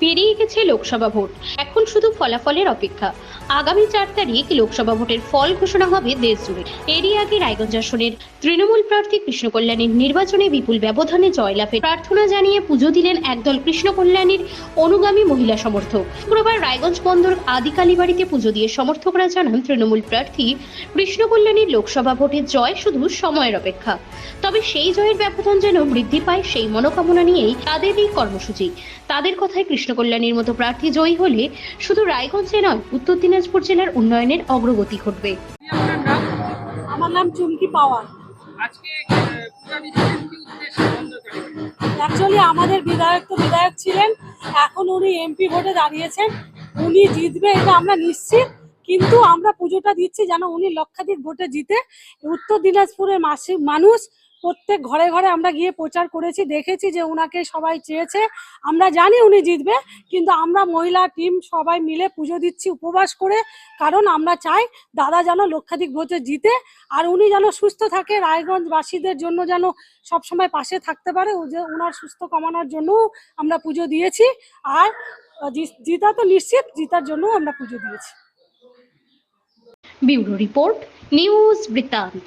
পেরিয়ে গেছে লোকসভা ভোট। এখন শুধু ফলাফলের অপেক্ষা। আগামী চার তারিখ লোকসভা ভোটের ফল ঘোষণা হবে দেশ জুড়ে এরই আগে রায়গঞ্জ আসনের তৃণমূল প্রার্থী কৃষ্ণ কল্যাণীর নির্বাচনে বিপুল ব্যবধানে জয়লাভে প্রার্থনা জানিয়ে পুজো দিলেন একদল কৃষ্ণ কল্যাণীর অনুগামী মহিলা সমর্থক। শুক্রবার রায়গঞ্জ বন্দর আদিকালীবাড়িতে পুজো দিয়ে সমর্থকরা জানান তৃণমূল প্রার্থী কৃষ্ণ কল্যাণীর লোকসভা ভোটের জয় শুধু সময়ের অপেক্ষা। তবে সেই জয়ের ব্যবধান যেন বৃদ্ধি পায় সেই মনোকামনা নিয়েই তাদের এই কর্মসূচি। তাদের কথায় কৃষ্ণ কল্যাণীর মতো প্রার্থী জয়ী হলে শুধু রায়গঞ্জে নয় উত্তর দিনাজপুর জেলার উন্নয়নের অগ্রগতি ঘটবে। আমার নাম চুমকি পাওয়ার। আজকে অ্যাকচুয়ালি আমাদের বিধায়ক তো বিধায়ক ছিলেন। এখন উনি এমপি ভোটে দাঁড়িয়েছেন। উনি জিতবে এটা আমরা নিশ্চিত। কিন্তু আমরা পুজোটা দিচ্ছি যেন উনি লক্ষাধিক ভোটে জিতে। উত্তর দিনাজপুরের মাসি মানুষ প্রত্যেক ঘরে ঘরে আমরা গিয়ে প্রচার করেছি, দেখেছি যে ওনাকে সবাই চেয়েছে। আমরা জানি উনি জিতবে, কিন্তু আমরা মহিলা টিম সবাই মিলে পুজো দিচ্ছি, উপবাস করে। কারণ আমরা চাই দাদা যেন লক্ষাধিক ভোটে জিতে, আর উনি যেন সুস্থ থাকে। রায়গঞ্জবাসীদের জন্য যেন সবসময় পাশে থাকতে পারে। ওনার সুস্থ কমানোর জন্য আমরা পুজো দিয়েছি। আর জিতা তো নিশ্চিত, জিতার জন্য আমরা পুজো দিয়েছি। ব্যুরো রিপোর্ট, নিউজ বৃত্তান্ত.